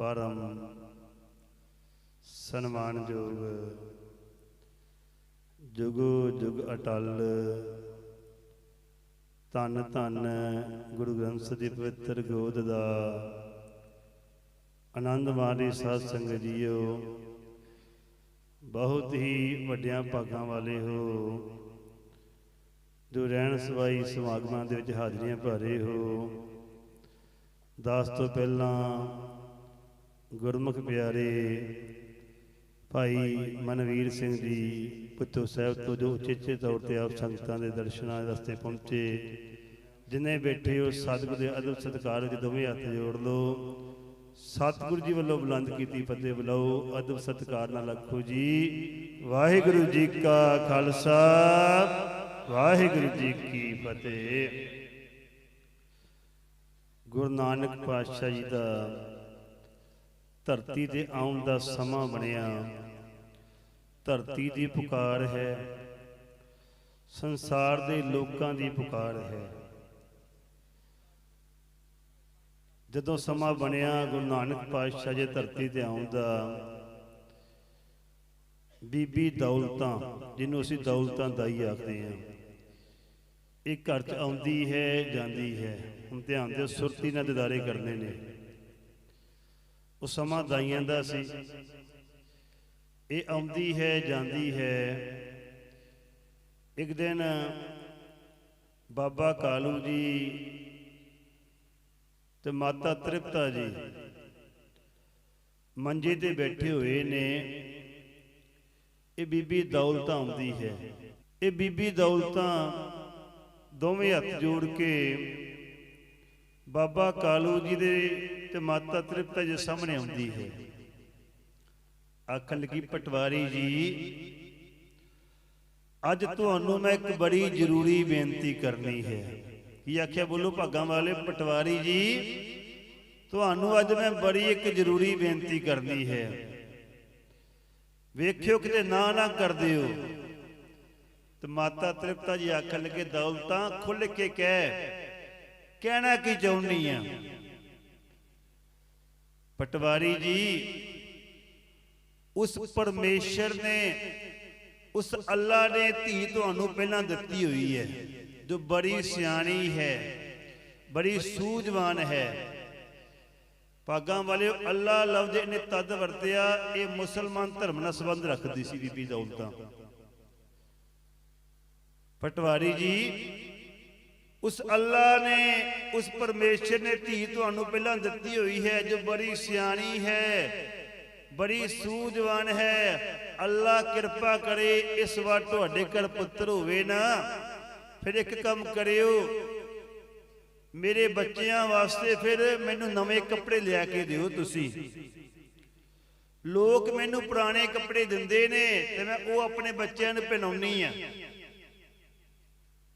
ਪਰਮ ਸਨਮਾਨਯੋਗ ਜੁਗੋ ਜੁਗ ਅਟਲ। ਧੰਨ ਧੰਨ ਗੁਰੂ ਗ੍ਰੰਥ ਸਾਹਿਬ ਦੀ ਪਵਿੱਤਰ ਗੋਦ ਦਾ। ਆਨੰਦ ਮਾਣੀ ਸਾਧ ਸੰਗਤ ਜੀਓ। ਬਹੁਤ ਹੀ ਵੱਡਿਆਂ ਭਾਗਾਂ ਵਾਲੇ ਹੋ। ਜੋ ਰਹਿਣ ਸਵਾਈ ਸਮਾਗਮਾਂ ਦੇ ਵਿੱਚ ਹਾਜ਼ਰੀਆਂ ਭਰੇ ਹੋ। ਦਾਸ ਤੋਂ ਪਹਿਲਾਂ ਗੁਰਮੁਖ ਪਿਆਰੇ, ਭਾਈ ਮਨਵੀਰ ਸਿੰਘ ਜੀ ਪੁੱਤੋ ਸਾਹਿਬ ਤੋਂ ਜੋ ਉਚੇਚੇ ਤੌਰ ਤੇ ਆਪ ਸੰਗਤਾਂ ਦੇ ਦਰਸ਼ਨਾਂ ਦੇ ਰਸਤੇ ਪਹੁੰਚੇ, ਜਿਨੇ ਬੈਠੇ ਹੋ, ਸਤਿਗੁਰ ਦੇ ਅਦਬ ਸਤਿਕਾਰ ਵਿੱਚ ਦੋਵੇਂ ਹੱਥ ਜੋੜ ਲਓ। ਸਤਿਗੁਰੂ ਜੀ ਵੱਲੋਂ ਬੁਲੰਦ ਕੀਤੀ ਫਤਿਹ ਬੁਲਾਓ। ਅਦਬ ਸਤਿਕਾਰ ਨਾਲ ਆਖੋ ਜੀ, ਵਾਹਿਗੁਰੂ ਜੀ ਕਾ ਖਾਲਸਾ, ਵਾਹਿਗੁਰੂ ਜੀ ਕੀ ਫਤਿਹ। ਗੁਰੂ ਨਾਨਕ ਪਾਤਸ਼ਾਹ ਜੀ ਦਾ ਧਰਤੀ ਤੇ ਆਉਣ ਦਾ ਸਮਾਂ ਬਣਿਆ। ਧਰਤੀ ਦੀ ਪੁਕਾਰ ਹੈ। ਸੰਸਾਰ ਦੇ ਲੋਕਾਂ ਦੀ ਪੁਕਾਰ ਹੈ। ਜਦੋਂ ਸਮਾਂ ਬਣਿਆ, ਗੁਰੂ ਨਾਨਕ ਪਾਤਸ਼ਾਹ ਜੀ ਧਰਤੀ ਤੇ ਆਉਣ ਦਾ, ਬੀਬੀ ਦੌਲਤਾਂ, ਜਿਹਨੂੰ ਅਸੀਂ ਦੌਲਤਾਂ ਦਾਈ ਆਖਦੇ ਹਾਂ, ਇਹ ਘਰ ਚ ਆਉਂਦੀ ਹੈ, ਜਾਂਦੀ ਹੈ। ਹੁਣ ਧਿਆਨ ਦਿਓ, ਸੁਰਤੀ ਨਾਲ ਦਿਦਾਰੇ ਕਰਨੇ ਨੇ। ਉਹ ਸਮਾਂ ਦਾਈਆਂ ਦਾ ਸੀ। ਇਹ ਆਉਂਦੀ ਹੈ ਜਾਂਦੀ ਹੈ। ਇੱਕ ਦਿਨ ਬਾਬਾ ਕਾਲੂ ਜੀ ਤੇ ਮਾਤਾ ਤ੍ਰਿਪਤਾ ਜੀ ਮੰਜੇ ਤੇ ਬੈਠੇ ਹੋਏ ਨੇ। ਇਹ ਬੀਬੀ ਦੌਲਤਾਂ ਆਉਂਦੀ ਹੈ। ਇਹ ਬੀਬੀ ਦੌਲਤਾਂ ਦੋਵੇਂ ਹੱਥ ਜੋੜ ਕੇ ਬਾਬਾ ਕਾਲੂ ਜੀ ਦੇ ਤੇ ਮਾਤਾ ਤ੍ਰਿਪਤਾ ਜੀ ਸਾਹਮਣੇ ਆਉਂਦੀ ਹੈ। ਆਖਣ ਲੱਗੀ, ਪਟਵਾਰੀ ਜੀ, ਅੱਜ ਤੁਹਾਨੂੰ ਮੈਂ ਇੱਕ ਬੜੀ ਜ਼ਰੂਰੀ ਬੇਨਤੀ ਕਰਨੀ ਹੈ। ਕੀ ਆਖਿਆ, ਬੋਲੋ ਭਾਗਾਂ ਵਾਲੇ, ਪਟਵਾਰੀ ਜੀ, ਤੁਹਾਨੂੰ ਅੱਜ ਮੈਂ ਬੜੀ ਇੱਕ ਜ਼ਰੂਰੀ ਬੇਨਤੀ ਕਰਨੀ ਹੈ। ਵੇਖਿਓ ਕਿਤੇ ਨਾ ਨਾ ਕਰ ਦਿਓ। ਤੇ ਮਾਤਾ ਤ੍ਰਿਪਤਾ ਜੀ ਆਖਣ ਲੱਗੇ, ਦੌਲਤਾਂ ਖੁੱਲ ਕੇ ਕਹਿ, ਕਹਿਣਾ ਕੀ ਚਾਹੁੰਨੀ ਆ? ਪਟਵਾਰੀ ਜੀ, ਉਸ ਪਰਮੇਸ਼ਰ ਨੇ ਉਸ ਅੱਲਾ ਨੇ ਧੀ ਤੁਹਾਨੂੰ ਪਹਿਲਾਂ ਦਿੱਤੀ ਹੋਈ ਹੈ, ਜੋ ਬੜੀ ਸਿਆਣੀ ਹੈ, ਬੜੀ ਸੂਝਵਾਨ ਹੈ। ਪਾਗਾਂ ਵਾਲੇ ਅੱਲਾ ਲਫ਼ਜ਼ ਇਹਨੇ ਤਦ ਵਰਤਿਆ, ਇਹ ਮੁਸਲਮਾਨ ਧਰਮ ਨਾਲ ਸੰਬੰਧ ਰੱਖਦੀ ਸੀ ਬੀਬੀ ਦੌਲਤਾਂ। ਪਟਵਾਰੀ ਜੀ ਉਸ ਅੱਲਾ ਨੇ ਉਸ ਪਰਮੇਸ਼ਰ ਨੇ ਧੀ ਤੁਹਾਨੂੰ ਪਹਿਲਾਂ ਦਿੱਤੀ ਹੋਈ ਹੈ, ਜੋ ਬੜੀ ਸਿਆਣੀ ਹੈ, ਬੜੀ ਸੂਝਵਾਨ ਹੈ। ਅੱਲਾ ਕਿਰਪਾ ਕਰੇ ਇਸ ਵਾਰ ਤੁਹਾਡੇ ਘਰ ਪੁੱਤਰ ਹੋਵੇ ਨਾ। ਫਿਰ ਇੱਕ ਕੰਮ ਕਰਿਓ। ਮੇਰੇ ਬੱਚਿਆਂ ਵਾਸਤੇ ਫਿਰ ਮੈਨੂੰ ਨਵੇਂ ਕੱਪੜੇ ਲਿਆ ਕੇ ਦਿਓ ਤੁਸੀਂ। ਲੋਕ ਮੈਨੂੰ ਪੁਰਾਣੇ ਕੱਪੜੇ ਦਿੰਦੇ ਨੇ ਤੇ ਮੈਂ ਉਹ ਆਪਣੇ ਬੱਚਿਆਂ ਨੂੰ ਪਹਿਨਾਉਣੀ ਆ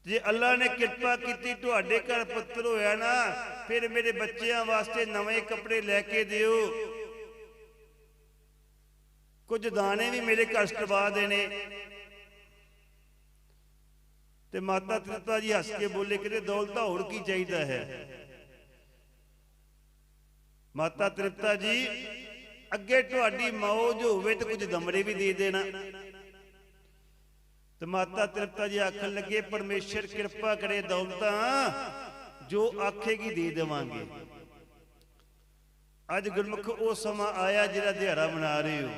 ਜੇ ਅੱਲਾ ਨੇ ਕਿਰਪਾ ਕੀਤੀ ਤੁਹਾਡੇ ਘਰ ਪੁੱਤਰ ਹੋਇਆ ਨਾ, ਫਿਰ ਮੇਰੇ ਬੱਚਿਆਂ ਵਾਸਤੇ ਨਵੇਂ ਕੱਪੜੇ ਲੈ ਕੇ ਦਿਓ। ਕੁਝ ਦਾਣੇ ਵੀ ਮੇਰੇ ਘਰ ਸਟਵਾ ਦੇਣੇ। ਤੇ ਮਾਤਾ ਤ੍ਰਿਪਤਾ ਜੀ ਹੱਸ ਕੇ ਬੋਲੇ ਕਿਤੇ ਦੌਲਤ ਹੋਰ ਕੀ ਚਾਹੀਦਾ ਹੈ? ਮਾਤਾ ਤ੍ਰਿਪਤਾ ਜੀ, ਅੱਗੇ ਤੁਹਾਡੀ ਮੌਜ ਹੋਵੇ ਤੇ ਕੁਝ ਦਮੜੇ ਵੀ ਦੇ ਦੇਣਾ। ਤੇ ਮਾਤਾ ਤ੍ਰਿਪਤਾ ਜੀ ਆਖਣ ਲੱਗੇ, ਪਰਮੇਸ਼ਰ, ਕਿਰਪਾ ਕਰੇ ਦੌਲਤਾਂ ਜੋ ਆਖੇਗੀ ਦੇ ਦੇਵਾਂਗੇ। ਅੱਜ ਗੁਰਮੁਖ ਉਹ ਸਮਾਂ ਆਇਆ ਜਿਹੜਾ ਦਿਹਾੜਾ ਮਨਾ ਰਹੇ ਹੋ।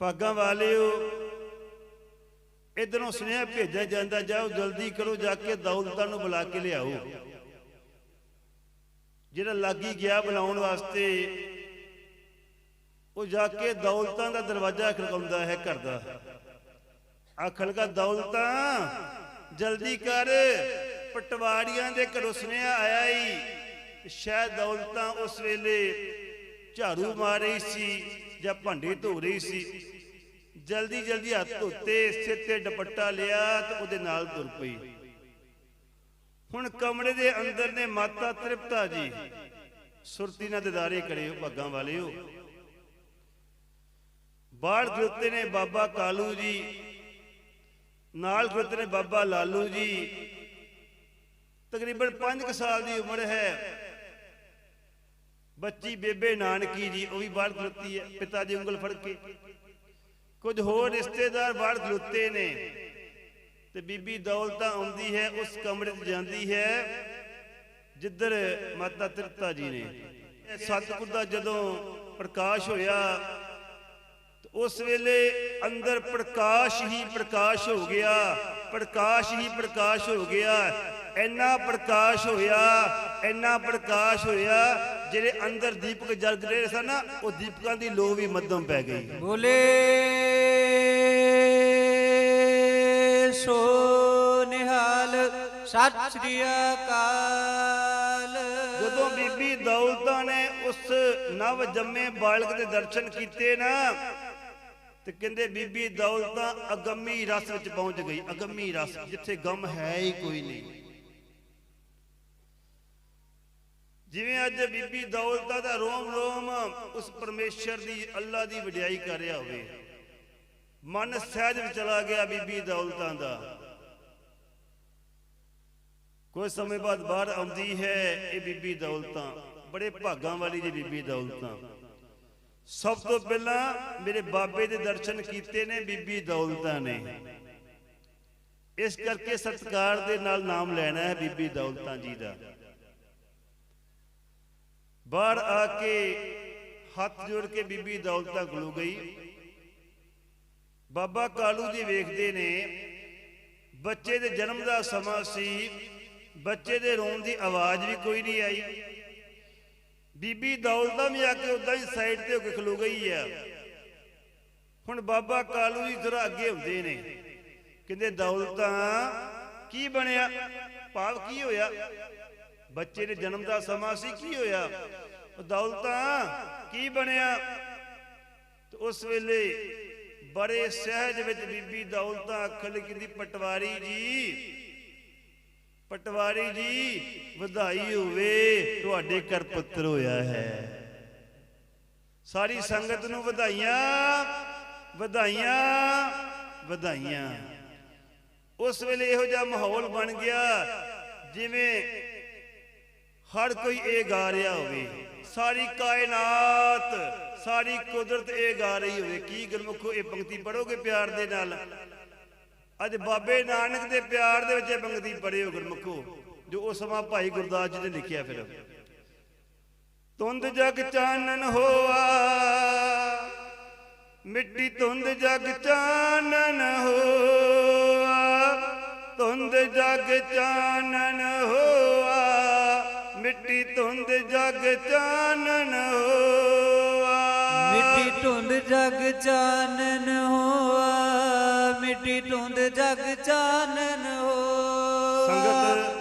ਭਾਗਾਂ ਵਾਲਿਓ ਇਧਰੋਂ ਸੁਨੇਹਾ ਭੇਜਿਆ ਜਾਂਦਾ, ਜਾਓ ਜਲਦੀ ਕਰੋ, ਜਾ ਕੇ ਦੌਲਤਾਂ ਨੂੰ ਬੁਲਾ ਕੇ ਲਿਆਓ। ਜਿਹੜਾ ਲਾਗੀ ਗਿਆ ਬੁਲਾਉਣ ਵਾਸਤੇ ਉਹ ਜਾ ਕੇ ਦੌਲਤਾਂ ਦਾ ਦਰਵਾਜ਼ਾ ਖੜਕਾਉਂਦਾ ਹੈ ਘਰ ਦਾ। ਆਖਣ ਲਗਾ ਦੌਲਤਾਂ, ਜਲਦੀ ਕਰ। ਪਟਵਾਰੀਆਂ ਦੇ ਘਰੋਂ ਸੁਨੇਹਾ ਆਇਆ ਹੀ ਸ਼ਾਇਦ ਦੌਲਤਾਂ ਉਸ ਵੇਲੇ ਝਾੜੂ ਮਾਰ ਰਹੀ ਸੀ ਜਾਂ ਭਾਂਡੇ ਧੋ ਰਹੀ ਸੀ। ਜਲਦੀ ਜਲਦੀ ਹੱਥ ਧੋਤੇ, ਸਿਰ ਤੇ ਦੁਪੱਟਾ ਲਿਆ ਤੇ ਉਹਦੇ ਨਾਲ ਤੁਰ ਪਈ। ਹੁਣ ਕਮਰੇ ਦੇ ਅੰਦਰ ਨੇ ਮਾਤਾ ਤ੍ਰਿਪਤਾ ਜੀ। ਸੁਰਤੀ ਨਾਲ ਦਿਦਾਰੇ ਕਰਿਓ ਭੱਗਾਂ ਵਾਲਿਓ ਬਾਹਰ ਖਲੋਤੇ ਨੇ ਬਾਬਾ ਕਾਲੂ ਜੀ, ਨਾਲ ਖਲੋਤੇ ਨੇ ਬਾਬਾ ਲਾਲੂ ਜੀ। ਤਕਰੀਬਨ 5 ਸਾਲ ਦੀ ਉਮਰ ਹੈ। ਬੱਚੀ ਬੇਬੇ ਨਾਨਕੀ ਜੀ, ਉਹ ਵੀ ਬਾਹਰ ਖਲੋਤੀ ਹੈ, ਪਿਤਾ ਦੀ ਉਂਗਲ ਫੜ ਕੇ। ਕੁਝ ਹੋਰ ਰਿਸ਼ਤੇਦਾਰ ਬਾਹਰ ਖਲੋਤੇ ਨੇ। ਤੇ ਬੀਬੀ ਦੌਲਤਾ ਆਉਂਦੀ ਹੈ, ਉਸ ਕਮਰੇ 'ਚ ਜਾਂਦੀ ਹੈ, ਜਿੱਧਰ ਮਾਤਾ ਤ੍ਰਿਪਤਾ ਜੀ ਨੇ। ਇਹ ਸਤਿਗੁਰ ਦਾ ਜਦੋਂ ਪ੍ਰਕਾਸ਼ ਹੋਇਆ ਉਸ ਵੇਲੇ ਅੰਦਰ ਪ੍ਰਕਾਸ਼ ਹੀ ਪ੍ਰਕਾਸ਼ ਹੋ ਗਿਆ ਪ੍ਰਕਾਸ਼ ਹੀ ਪ੍ਰਕਾਸ਼ ਹੋ ਗਿਆ ਇੰਨਾ ਪ੍ਰਕਾਸ਼ ਹੋਇਆ ਇੰਨਾ ਪ੍ਰਕਾਸ਼ ਹੋਇਆ ਜਿਹੜੇ ਅੰਦਰ ਦੀਪਕ ਜਗ ਰਹੇ ਸਨ ਨਾ ਉਹ ਦੀਪਕਾਂ ਦੀ ਲੋ ਵੀ ਮੱਧਮ ਪੈ ਗਈ। ਬੋਲੇ ਸੋ ਨਿਹਾਲ ਸਤਿ ਸ੍ਰੀ ਅਕਾਲ। ਜਦੋਂ ਬੀਬੀ ਦੌਲਤਾ ਨੇ ਉਸ ਨਵ ਜੰਮੇ ਬਾਲਕ ਦੇ ਦਰਸ਼ਨ ਕੀਤੇ ਨਾ ਤੇ ਕਹਿੰਦੇ, ਬੀਬੀ ਦੌਲਤਾ ਅਗੰਮੀ ਰਸ ਵਿੱਚ ਪਹੁੰਚ ਗਈ, ਅਗੰਮੀ ਰਸ, ਜਿੱਥੇ ਗਮ ਹੈ ਹੀ ਕੋਈ ਨਹੀਂ। ਜਿਵੇਂ ਅੱਜ ਬੀਬੀ ਦੌਲਤਾ ਦਾ ਰੋਮ ਰੋਮ, ਉਸ ਪਰਮੇਸ਼ਰ ਦੀ, ਅੱਲਾ ਦੀ ਵਡਿਆਈ ਕਰ ਰਿਹਾ ਹੋਵੇ। ਮਨ ਸਹਿਜ ਵਿੱਚ ਚਲਾ ਗਿਆ ਬੀਬੀ ਦੌਲਤਾਂ ਦਾ। ਕੋਈ ਸਮੇਂ ਬਾਅਦ ਬਾਹਰ ਆਉਂਦੀ ਹੈ ਇਹ ਬੀਬੀ ਦੌਲਤਾਂ, ਬੜੇ ਭਾਗਾਂ ਵਾਲੀ ਜੀ ਬੀਬੀ ਦੌਲਤਾਂ। ਸਭ ਤੋਂ ਪਹਿਲਾਂ ਮੇਰੇ ਬਾਬੇ ਦੇ ਦਰਸ਼ਨ ਕੀਤੇ ਨੇ, ਬੀਬੀ ਦੌਲਤਾਂ ਨੇ। ਇਸ ਕਰਕੇ ਸਤਕਾਰ ਦੇ ਨਾਲ ਨਾਮ ਲੈਣਾ ਹੈ ਬੀਬੀ ਦੌਲਤਾਂ ਜੀ ਦਾ। ਬਾਹਰ ਆ ਕੇ ਹੱਥ ਜੋੜ ਕੇ ਬੀਬੀ ਦੌਲਤਾਂ ਖਲੋ ਗਈ। ਬਾਬਾ ਕਾਲੂ ਜੀ ਵੇਖਦੇ ਨੇ, ਬੱਚੇ ਦੇ ਜਨਮ ਦਾ ਸਮਾਂ ਸੀ, ਬੱਚੇ ਦੇ ਰੋਣ ਦੀ ਆਵਾਜ਼ ਵੀ ਕੋਈ ਨਹੀਂ ਆਈ। ਬੀਬੀ ਦੌਲਤਾਂ ਵੀ ਆ ਕੇ ਉਦਾਂ ਹੀ ਸਾਈਡ ਤੇ ਹੋ ਕੇ ਖਲੋ ਗਈ ਆ। ਹੁਣ ਬਾਬਾ ਕਾਲੂ ਜੀ ਜ਼ਰਾ ਅੱਗੇ ਹੁੰਦੇ ਨੇ। ਕਹਿੰਦੇ, ਦੌਲਤਾਂ ਕੀ ਬਣਿਆ? ਭਾਵ ਕੀ ਹੋਇਆ? ਬੱਚੇ ਦੇ ਜਨਮ ਦਾ ਸਮਾਂ ਸੀ, ਕੀ ਹੋਇਆ? ਉਹ ਦੌਲਤਾਂ ਕੀ ਬਣਿਆ? ਤੇ ਉਸ ਵੇਲੇ ਬੜੇ ਸਹਿਜ ਵਿੱਚ ਬੀਬੀ ਦੌਲਤਾਂ ਅੱਖਲ ਕਹਿੰਦੀ ਪਟਵਾਰੀ ਜੀ ਪਟਵਾਰੀ ਜੀ ਵਧਾਈ ਹੋਵੇ ਤੁਹਾਡੇ ਘਰ ਪੁੱਤਰ ਹੋਇਆ ਹੈ। ਸਾਰੀ ਸੰਗਤ ਨੂੰ ਵਧਾਈਆਂ ਵਧਾਈਆਂ ਵਧਾਈਆਂ ਉਸ ਵੇਲੇ ਇਹੋ ਜਿਹਾ ਮਾਹੌਲ ਬਣ ਗਿਆ ਜਿਵੇਂ ਹਰ ਕੋਈ ਇਹ ਗਾ ਰਿਹਾ ਹੋਵੇ। ਸਾਰੀ ਕਾਇਨਾਤ ਸਾਰੀ ਕੁਦਰਤ ਇਹ ਗਾ ਰਹੀ ਹੋਵੇ। ਕੀ ਗੁਰਮੁਖੋ ਇਹ ਪੰਕਤੀ ਪੜੋਗੇ ਪਿਆਰ ਦੇ ਨਾਲ? ਅੱਜ ਬਾਬੇ ਨਾਨਕ ਦੇ ਪਿਆਰ ਦੇ ਵਿੱਚ ਬੰਗਦੀ ਬੜੇ ਪੜਿਓ ਗੁਰਮੁਖੋ, ਜੋ ਉਸ ਸਮਾਂ ਭਾਈ ਗੁਰਦਾਸ ਜੀ ਨੇ ਲਿਖਿਆ ਫਿਰ। ਤੁੰਦ ਜਗ ਚਾਨਣ ਹੋਆ, ਮਿੱਟੀ ਤੁੰਦ ਜਗ ਚਾਨਣ ਹੋਆ ਤੁੰਦ ਜਗ ਚਾਨਣ ਹੋਆ, ਮਿੱਟੀ ਤੁੰਦ ਜਗ ਚਾਨਣ ਹੋਆ। ਮਿੱਟੀ ਧੁੰਦ ਜਗ ਚਾਨਣ ਹੋਆ। ਧੁੰਦ ਜਗ ਚਾਨਣ ਹੋਆ ਸੰਗਤ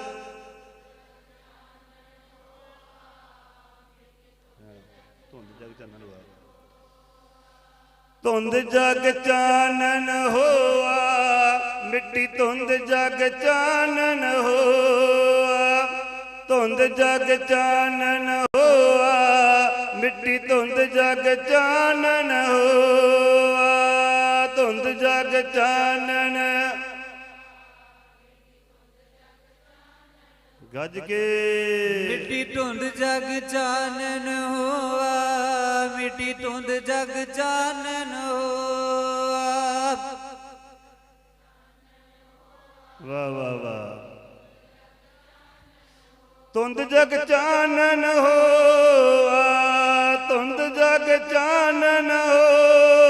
ਧੁੰਦ ਜਗ ਚਾਨਣ ਹੋਆ ਮਿੱਟੀ ਧੁੰਦ ਜਗ ਚਾਨਣ ਹੋਆ। ਧੁੰਦ ਜਗ ਚਾਨਣ ਹੋਆ ਮਿੱਟੀ ਧੁੰਦ ਜਗ ਚਾਨਣ ਹੋਆ। ਧੁੰਦ ਜਗ ਚਾਨਣ। ਗੱਜ ਕੇ। ਮਿੱਟੀ ਧੁੰਦ ਜਗ ਚਾਨਣ ਹੋਆ ਮਿੱਟੀ ਧੁੰਦ ਜਗ ਚਾਨਣ ਹੋਆ। ਵਾਹ ਵਾਹ ਵਾਹ। ਤੁੰਦ ਜਗ ਚਾਨਣ ਹੋਆ ਤੁੰਦ ਜਗ ਚਾਨਣ ਹੋਆ।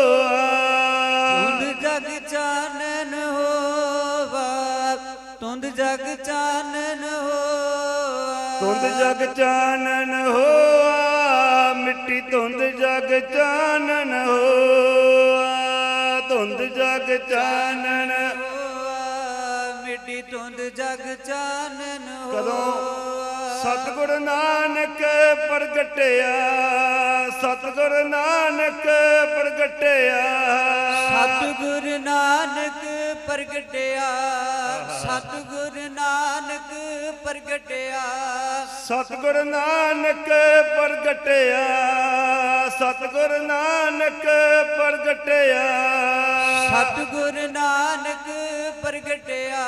ਧੁੰਦ ਜਗ ਚਾਨਣ ਹੋਵਾ ਤੁੰਦ ਜਗ ਚਾਨਣ ਹੋਆ ਮਿੱਟੀ ਤੁੰਦ ਜਗ ਚਾਨਣ ਹੋਆ। ਤੁੰਦ ਜਗ ਚਾਨਣ ਹੋਆ ਮਿੱਟੀ ਧੁੰਦ ਜਗ ਚਾਨਣ ਹੋਵਾ ਕਦੋਂ ਸਤਿਗੁਰ ਨਾਨਕ ਪ੍ਰਗਟਿਆ ਸਤਿਗੁਰ ਨਾਨਕ ਪ੍ਰਗਟਿਆ। ਸਤਿਗੁਰ ਨਾਨਕ ਪ੍ਰਗਟਿਆ ਸਤਿਗੁਰ ਨਾਨਕ ਪ੍ਰਗਟਿਆ। ਸਤਿਗੁਰ ਨਾਨਕ ਪ੍ਰਗਟਿਆ ਸਤਿਗੁਰ ਨਾਨਕ ਪ੍ਰਗਟਿਆ। ਸਤਿਗੁਰ ਨਾਨਕ ਪ੍ਰਗਟਿਆ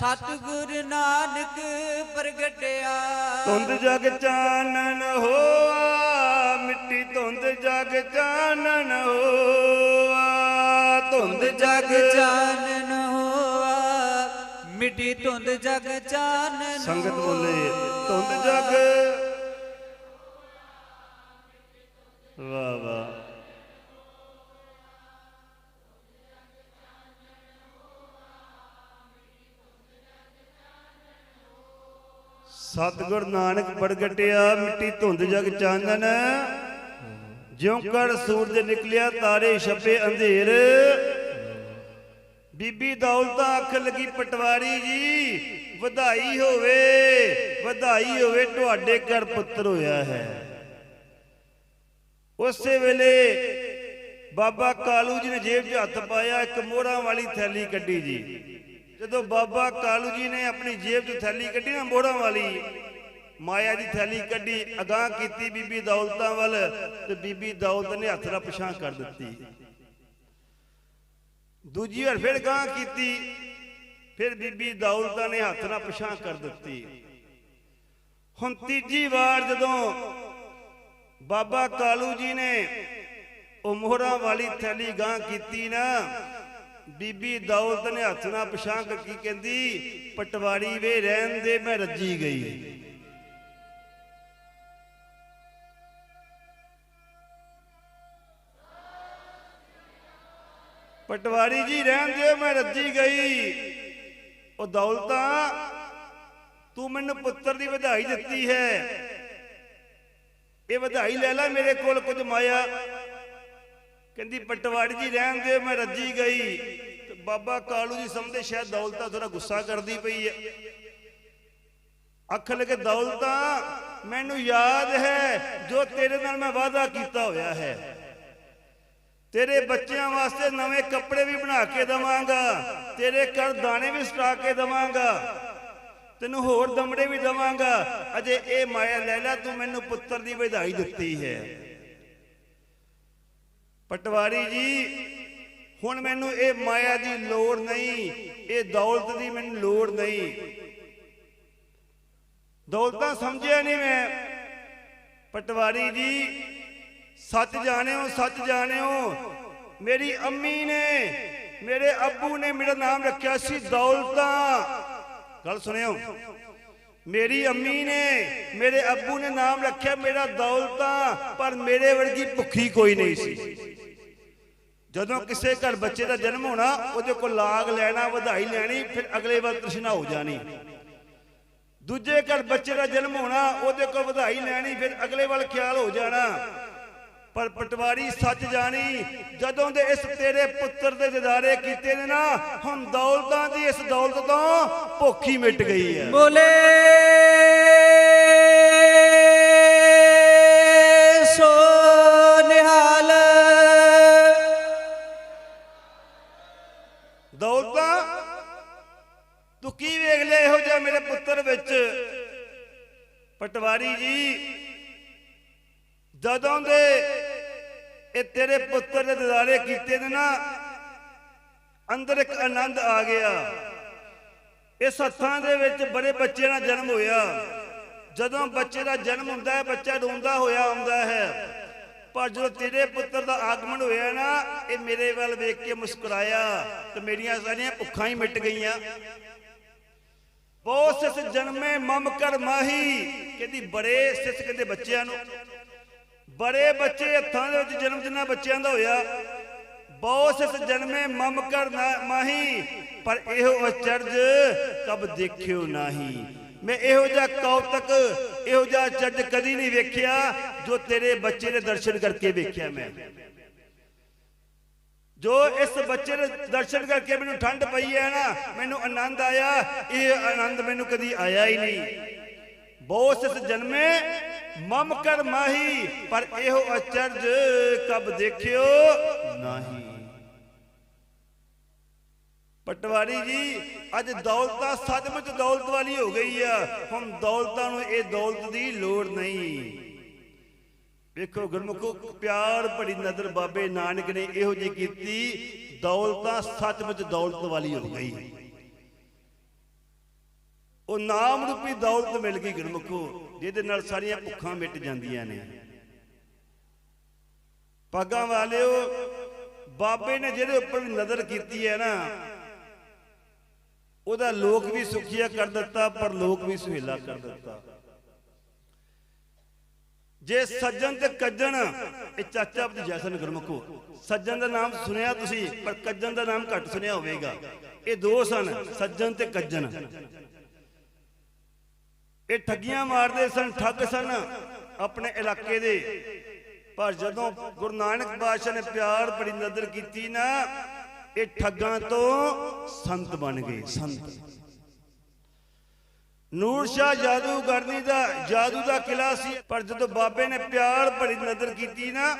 ਸਤਿਗੁਰ ਨਾਨਕ ਪ੍ਰਗਟਿਆ। ਤੁੰਦ ਜਗ ਚਾਨਣ ਹੋਆ ਚਾਨਣ ਹੋਆ। ਧੁੰਦ ਜਗ ਚਾਨਣ ਹੋਆ ਮਿੱਟੀ ਧੁੰਦ ਜਗ ਚਾਨਣ ਸੰਗਤ ਬੋਲੇ। ਧੁੰਦ ਜਗ। ਵਾਹ ਵਾਹ। ਸਤਿਗੁਰ ਨਾਨਕ ਪ੍ਰਗਟਿਆ, ਮਿੱਟੀ ਧੁੰਦ ਜਗ ਚਾਨਣ। ਜਿਉਂ ਕੜ ਸੂਰਜ ਨਿਕਲਿਆ, ਤਾਰੇ ਛਪੇ ਅੰਧੇਰ। ਬੀਬੀ ਦੌਲਤਾਂ ਅੱਖ ਲੱਗੀ ਪਟਵਾਰੀ ਜੀ, ਵਧਾਈ ਹੋਵੇ ਵਧਾਈ ਹੋਵੇ, ਤੁਹਾਡੇ ਘਰ ਪੁੱਤਰ ਹੋਇਆ ਹੈ। ਉਸੇ ਵੇਲੇ ਬਾਬਾ ਕਾਲੂ ਜੀ ਨੇ ਜੇਬ 'ਚ ਹੱਥ ਪਾਇਆ, ਇੱਕ ਮੋਹਰਾਂ ਵਾਲੀ ਥੈਲੀ ਕੱਢੀ ਜੀ। ਜਦੋਂ ਬਾਬਾ ਕਾਲੂ ਜੀ ਨੇ ਆਪਣੀ ਜੇਬ 'ਚ ਥੈਲੀ ਕੱਢੀ ਨਾ ਮੋਹਰਾਂ ਵਾਲੀ, ਮਾਇਆ ਦੀ ਥੈਲੀ ਕੱਢੀ, ਅਗਾਹ ਕੀਤੀ ਬੀਬੀ ਦੌਲਤਾਂ ਵੱਲ ਤੇ ਬੀਬੀ ਦੌਲਤ ਨੇ ਹੱਥ ਨਾਲ ਪਛਾਣ ਕਰ ਦਿੱਤੀ। ਦੂਜੀ ਵਾਰ ਫਿਰ ਗਾਂ ਕੀਤੀ, ਫਿਰ ਬੀਬੀ ਦੌਲਤਾਂ ਨੇ ਹੱਥ ਨਾਲ ਪਛਾਣ ਕਰ ਦਿੱਤੀ। ਹੁਣ ਤੀਜੀ ਵਾਰ ਜਦੋਂ ਬਾਬਾ ਕਾਲੂ ਜੀ ਨੇ ਉਹ ਮੋਹਰਾਂ ਵਾਲੀ ਥੈਲੀ ਗਾਂ ਕੀਤੀ ਨਾ ਬੀਬੀ ਦੌਲਤ ਨੇ ਹੱਥ ਨਾਲ ਪਛਾਣ ਕੀ ਕਹਿੰਦੀ, ਪਟਵਾਰੀ ਵੇ, ਰਹਿਣ ਦੇ, ਮੈਂ ਰੱਜੀ ਗਈ। ਪਟਵਾਰੀ ਜੀ, ਰਹਿਣ ਦਿਓ ਮੈਂ ਰੱਜੀ ਗਈ। ਉਹ ਦੌਲਤਾਂ ਤੂੰ ਮੈਨੂੰ ਪੁੱਤਰ ਦੀ ਵਧਾਈ ਦਿੱਤੀ ਹੈ। ਇਹ ਵਧਾਈ ਲੈ ਲੈ ਮੇਰੇ ਕੋਲ ਕੁਝ ਮਾਇਆ। ਕਹਿੰਦੀ, ਪਟਵਾਰੀ ਜੀ ਰਹਿਣ ਦਿਓ, ਮੈਂ ਰੱਜੀ ਗਈ। ਤੇ ਬਾਬਾ ਕਾਲੂ ਜੀ ਸਮਝਦੇ ਸ਼ਾਇਦ ਦੌਲਤਾਂ ਥੋੜਾ ਗੁੱਸਾ ਕਰਦੀ ਪਈ ਹੈ। ਅੱਖ ਲਗੇ, ਦੌਲਤਾਂ, ਮੈਨੂੰ ਯਾਦ ਹੈ ਜੋ ਤੇਰੇ ਨਾਲ ਮੈਂ ਵਾਅਦਾ ਕੀਤਾ ਹੋਇਆ ਹੈ। ਤੇਰੇ ਬੱਚਿਆਂ ਵਾਸਤੇ ਨਵੇਂ ਕੱਪੜੇ ਵੀ ਬਣਾ ਕੇ ਦਵਾਂਗਾ, ਤੇਰੇ ਘਰ ਦਾਣੇ ਵੀ ਸਟਾ ਕੇ ਦਵਾਂਗਾ, ਤੈਨੂੰ ਹੋਰ ਦਮੜੇ ਵੀ ਦਵਾਂਗਾ। ਅਜੇ ਇਹ ਮਾਇਆ ਲੈ ਲੈ, ਤੂੰ ਮੈਨੂੰ ਪੁੱਤਰ ਦੀ ਵਧਾਈ ਦਿੱਤੀ ਹੈ। ਪਟਵਾਰੀ ਜੀ, ਹੁਣ ਮੈਨੂੰ ਇਹ ਮਾਇਆ ਦੀ ਲੋੜ ਨਹੀਂ, ਇਹ ਦੌਲਤ ਦੀ ਮੈਨੂੰ ਲੋੜ ਨਹੀਂ। ਦੌਲਤਾਂ ਸਮਝਿਆ ਨਹੀਂ ਮੈਂ। ਪਟਵਾਰੀ ਜੀ, ਸੱਚ ਜਾਣਿਓ ਸੱਚ ਜਾਣਿਓ, ਮੇਰੀ ਅੰਮੀ ਨੇ, ਮੇਰੇ ਅੱਬੂ ਨੇ ਮੇਰਾ ਨਾਮ ਰੱਖਿਆ ਸੀ ਦੌਲਤਾਂ। ਗੱਲ ਸੁਣਿਓ, ਮੇਰੀ ਅੰਮੀ ਨੇ, ਮੇਰੇ ਅੱਬੂ ਨੇ ਨਾਮ ਰੱਖਿਆ ਮੇਰਾ ਦੌਲਤਾਂ, ਪਰ ਮੇਰੇ ਵਰਗੀ ਭੁੱਖੀ ਕੋਈ ਨਹੀਂ ਸੀ। ਜਦੋਂ ਕਿਸੇ ਘਰ ਬੱਚੇ ਦਾ ਜਨਮ ਹੋਣਾ ਉਹਦੇ ਕੋਲ ਲਾਗ ਲੈਣਾ ਵਧਾਈ ਲੈਣੀ ਫਿਰ ਅਗਲੇ ਵਾਰ ਤ੍ਰਿਸ਼ਨਾ ਹੋ ਜਾਣੀ। ਦੂਜੇ ਘਰ ਬੱਚੇ ਦਾ ਜਨਮ ਹੋਣਾ ਉਹਦੇ ਕੋਲ ਵਧਾਈ ਲੈਣੀ ਫਿਰ ਅਗਲੇ ਵੱਲ ਖਿਆਲ ਹੋ ਜਾਣਾ। ਪਰ ਪਟਵਾਰੀ ਸੱਚ ਜਾਣੀ ਜਦੋਂ ਦੇ ਇਸ ਤੇਰੇ ਪੁੱਤਰ ਦੇ ਦਿਦਾਰੇ ਕੀਤੇ ਨੇ ਨਾ ਹੁਣ ਦੌਲਤਾਂ ਦੀ ਇਸ ਦੌਲਤ ਤੋਂ ਭੁੱਖੀ ਮਿਟ ਗਈ ਹੈ। ਬੋਲੇ। ਪਟਵਾਰੀ ਜੀ, ਜਦੋਂ ਦੇ ਇਹ ਤੇਰੇ ਪੁੱਤਰ ਦੇ ਦਿਦਾਰੇ ਕੀਤੇ ਨੇ ਨਾ, ਅੰਦਰ ਇੱਕ ਆਨੰਦ ਆ ਗਿਆ। ਇਸ ਹੱਥਾਂ ਦੇ ਵਿੱਚ ਬੜੇ ਬੱਚੇ ਦਾ ਜਨਮ ਹੋਇਆ। ਜਦੋਂ ਬੱਚੇ ਦਾ ਜਨਮ ਹੁੰਦਾ ਹੈ, ਬੱਚਾ ਰੋਂਦਾ ਹੋਇਆ ਆਉਂਦਾ ਹੈ। ਪਰ ਜਦੋਂ ਤੇਰੇ ਪੁੱਤਰ ਦਾ ਆਗਮਨ ਹੋਇਆ ਨਾ, ਇਹ ਮੇਰੇ ਵੱਲ ਵੇਖ ਕੇ ਮੁਸਕਰਾਇਆ ਤੇ ਮੇਰੀਆਂ ਸਾਰੀਆਂ ਭੁੱਖਾਂ ਹੀ ਮਿਟ ਗਈਆਂ। ਬਹੁਤ ਸਿਸ ਜਨਮੇ ਮਮ ਕਰ ਮਾਹੀ, ਕਹਿੰਦੀ ਬੜੇ ਸਿਸ ਕਹਿੰਦੇ ਬੱਚਿਆਂ ਨੂੰ। ਬੜੇ ਬੱਚੇ ਹੱਥਾਂ ਦੇ ਵਿੱਚ ਜਨਮ ਜਿੰਨਾ ਬੱਚਿਆਂ ਦਾ ਹੋਇਆ। ਬਹੁਤ ਸਿਸ ਜਨਮੇ ਮਮ ਕਰ ਮਾਹੀ, ਪਰ ਇਹੋ ਅਚਰਜ ਕਬ ਦੇਖਿਓ ਨਾਹੀ। ਮੈਂ ਇਹੋ ਜਿਹਾ ਕੌਤਕ, ਇਹੋ ਜਿਹਾ ਅਚਰਜ ਕਦੀ ਨਹੀਂ ਵੇਖਿਆ, ਜੋ ਤੇਰੇ ਬੱਚੇ ਦੇ ਦਰਸ਼ਨ ਕਰਕੇ ਵੇਖਿਆ ਮੈਂ। ਜੋ ਇਸ ਬੱਚੇ ਦੇ ਦਰਸ਼ਨ ਕਰਕੇ ਮੈਨੂੰ ਠੰਡ ਪਈ ਹੈ ਨਾ, ਮੈਨੂੰ ਆਨੰਦ ਆਇਆ। ਇਹ ਆਨੰਦ ਮੈਨੂੰ ਕਦੀ ਆਇਆ ਹੀ ਨਹੀਂ। ਬਹੁਤ ਸਿਸ ਜਨਮੇ, ਮਮ ਕਰ ਮਾਹੀ, ਪਰ ਇਹੋ ਅਚਰਜ ਕਬ ਦੇਖਿਓ ਨਹੀਂ। ਪਟਵਾਰੀ ਜੀ, ਅੱਜ ਦੌਲਤਾਂ ਸੱਚਮੁੱਚ ਦੌਲਤ ਵਾਲੀ ਹੋ ਗਈ ਆ। ਹੁਣ ਦੌਲਤਾਂ ਨੂੰ ਇਹ ਦੌਲਤ ਦੀ ਲੋੜ ਨਹੀਂ। ਵੇਖੋ ਗੁਰਮੁਖੋ, ਪਿਆਰ ਭਰੀ ਨਜ਼ਰ ਬਾਬੇ ਨਾਨਕ ਨੇ ਇਹੋ ਜਿਹੀ ਕੀਤੀ, ਦੌਲਤਾਂ ਸੱਚਮੁੱਚ ਦੌਲਤ ਵਾਲੀ ਹੋ ਗਈ। ਉਹ ਨਾਮ ਰੂਪੀ ਦੌਲਤ ਮਿਲ ਗਈ ਗੁਰਮੁਖੋ, ਜਿਹਦੇ ਨਾਲ ਸਾਰੀਆਂ ਭੁੱਖਾਂ ਮਿਟ ਜਾਂਦੀਆਂ ਨੇ। ਪੱਗਾਂ ਵਾਲਿਓ, ਬਾਬੇ ਨੇ ਜਿਹਦੇ ਉੱਪਰ ਨਜ਼ਰ ਕੀਤੀ ਹੈ ਨਾ, ਉਹਦਾ ਲੋਕ ਵੀ ਸੁਖੀਆ ਕਰ ਦਿੱਤਾ, ਪਰ ਲੋਕ ਵੀ ਸੁਹੇਲਾ ਕਰ ਦਿੱਤਾ। ਜੇ ਸੱਜਣ ਤੇ ਕੱਜਣ, ਇਹ ਚਾਚਾ ਆਪਣੀ ਜੈਸਨ ਗੁਰਮੁਖੋ ਸੱਜਣ ਦਾ ਨਾਮ ਸੁਣਿਆ ਤੁਸੀਂ, ਪਰ ਕੱਜਣ ਦਾ ਨਾਮ ਘੱਟ ਸੁਣਿਆ ਹੋਵੇਗਾ। ਇਹ ਦੋ ਸਨ, ਸੱਜਣ ਤੇ ਕੱਜਣ। ਇਹ ਠੱਗੀਆਂ ਮਾਰਦੇ ਸਨ, ਠੱਗ ਸਨ ਆਪਣੇ ਇਲਾਕੇ ਦੇ। ਪਰ ਜਦੋਂ ਗੁਰੂ ਨਾਨਕ ਪਾਤਸ਼ਾਹ ਨੇ ਪਿਆਰ ਬੜੀ ਨਜ਼ਰ ਕੀਤੀ ਨਾ, ਇਹ ਠੱਗਾਂ ਤੋਂ ਸੰਤ ਬਣ ਗਏ। ਸੰਤ ਨੂਰ ਸ਼ਾਹ ਜਾਦੂਗਰਨੀ ਦਾ, ਜਾਦੂ ਦਾ ਕਿਲਾ ਸੀ, ਪਰ ਜਦੋਂ ਬਾਬੇ ਨੇ ਪਿਆਰ ਭਰੀ ਨਜ਼ਰ ਕੀਤੀ ਨਾ,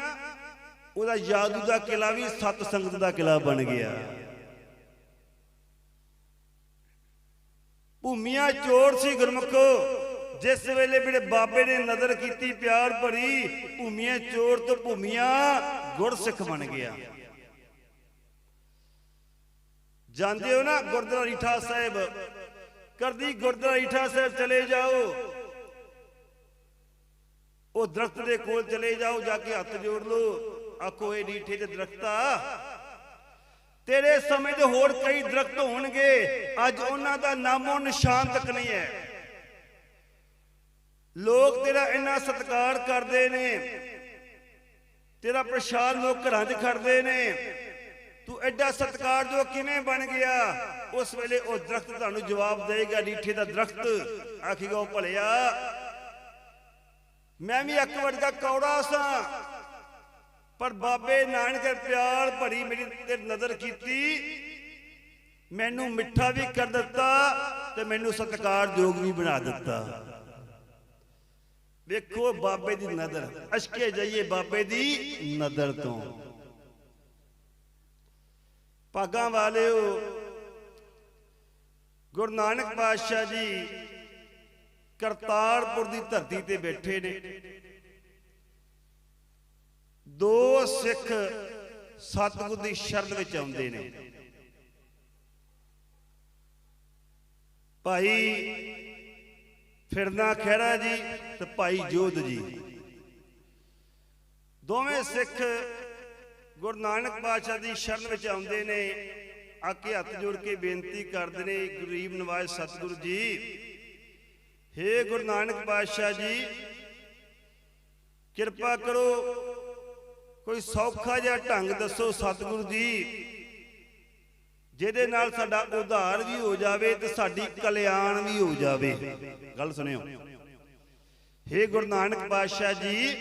ਉਹਦਾ ਜਾਦੂ ਦਾ ਕਿਲਾ ਵੀ ਸਤ ਸੰਗਤ ਦਾ ਕਿਲਾ ਬਣ ਗਿਆ। ਭੂਮੀਆਂ ਚੋਰ ਸੀ ਗੁਰਮੁਖੋ, ਜਿਸ ਵੇਲੇ ਮੇਰੇ ਬਾਬੇ ਨੇ ਨਜ਼ਰ ਕੀਤੀ ਪਿਆਰ ਭਰੀ, ਭੂਮੀਆਂ ਚੋਰ ਤੋਂ ਭੂਮੀਆਂ ਗੁਰਸਿੱਖ ਬਣ ਗਿਆ। ਜਾਂਦੇ ਹੋ ਨਾ ਗੁਰਦੁਆਰਾ ਰੀਠਾ ਸਾਹਿਬ ਕਰਦੀ ਗੁਰਦੁਆਰਾ ਰੀਠਾ ਸਾਹਿਬ ਚਲੇ ਜਾਓ। ਉਹ ਦਰਖਤ ਦੇ ਕੋਲ ਚਲੇ ਜਾਓ, ਜਾ ਕੇ ਹੱਥ ਜੋੜ ਲਓ। ਆਖੋ, ਇਹ ਰੀਠੇ ਦੇ ਦਰਖਤਾ ਤੇਰੇ ਸਮੇਂ ਦੇ ਹੋਰ ਕਈ ਦਰਖਤ ਹੋਣਗੇ। ਅੱਜ ਉਹਨਾਂ ਦਾ ਨਾਮੋ ਨਿਸ਼ਾਨ ਤੱਕ ਨਹੀਂ ਹੈ। ਲੋਕ ਤੇਰਾ ਇੰਨਾ ਸਤਿਕਾਰ ਕਰਦੇ ਨੇ। ਤੇਰਾ ਪ੍ਰਸ਼ਾਦ ਲੋਕ ਘਰਾਂ 'ਚ ਖੜਦੇ ਨੇ। ਤੂੰ ਐਡਾ ਸਤਿਕਾਰ ਜੋ ਕਿਵੇਂ ਬਣ ਗਿਆ? ਉਸ ਵੇਲੇ ਉਹ ਦਰਖਤ ਤੁਹਾਨੂੰ ਜਵਾਬ ਦੇਗਾ ਡੀਠੇ ਦਾ ਦਰਖਤ। ਆਖੀਗਾ ਉਹ ਭਲਿਆ, ਮੈਂ ਵੀ ਇੱਕ ਵਰਗਾ ਕੌੜਾ ਸਾਂ, ਪਰ ਬਾਬੇ ਨਾਨਕ ਦੇ ਪਿਆਰ ਭਰੀ ਮੇਰੀ ਤੇ ਨਜ਼ਰ ਕੀਤੀ, ਮੈਨੂੰ ਮਿੱਠਾ ਵੀ ਕਰ ਦਿੱਤਾ ਤੇ ਮੈਨੂੰ ਸਤਿਕਾਰਯੋਗ ਵੀ ਬਣਾ ਦਿੱਤਾ। ਵੇਖੋ ਬਾਬੇ ਦੀ ਨਜ਼ਰ, ਅਸ਼ਕੇ ਜਾਈਏ ਬਾਬੇ ਦੀ ਨਜ਼ਰ ਤੋਂ। ਪਾਗਾਂ ਵਾਲਿਓ ਗੁਰੂ ਨਾਨਕ ਪਾਤਸ਼ਾਹ ਜੀ ਕਰਤਾਰਪੁਰ ਦੀ ਧਰਤੀ ਤੇ ਬੈਠੇ ਨੇ। ਦੋ ਸਿੱਖ ਸਤਿਗੁਰ ਦੀ ਸ਼ਰਨ ਵਿੱਚ ਆਉਂਦੇ ਨੇ। ਭਾਈ ਫਿਰਨਾ ਖਹਿਰਾ ਜੀ ਤੇ ਭਾਈ ਜੋਧ ਜੀ। ਦੋਵੇਂ ਸਿੱਖ ਗੁਰੂ ਨਾਨਕ ਪਾਤਸ਼ਾਹ ਦੀ ਸ਼ਰਨ ਵਿੱਚ ਆਉਂਦੇ ਨੇ। ਆ ਕੇ ਹੱਥ ਜੋੜ ਕੇ ਬੇਨਤੀ ਕਰਦੇ ਨੇ ਗਰੀਬ ਨਵਾਜ਼ ਸਤਿਗੁਰੂ ਜੀ। ਹੇ ਗੁਰੂ ਨਾਨਕ ਪਾਤਸ਼ਾਹ ਜੀ, ਕਿਰਪਾ ਕਰੋ, ਕੋਈ ਸੌਖਾ ਜਿਹਾ ਢੰਗ ਦੱਸੋ ਸਤਿਗੁਰੂ ਜੀ, ਜਿਹਦੇ ਨਾਲ ਸਾਡਾ ਉਧਾਰ ਵੀ ਹੋ ਜਾਵੇ ਤੇ ਸਾਡੀ ਕਲਿਆਣ ਵੀ ਹੋ ਜਾਵੇ। ਗੱਲ ਸੁਣਿਓ। ਹੇ ਗੁਰੂ ਨਾਨਕ ਪਾਤਸ਼ਾਹ ਜੀ,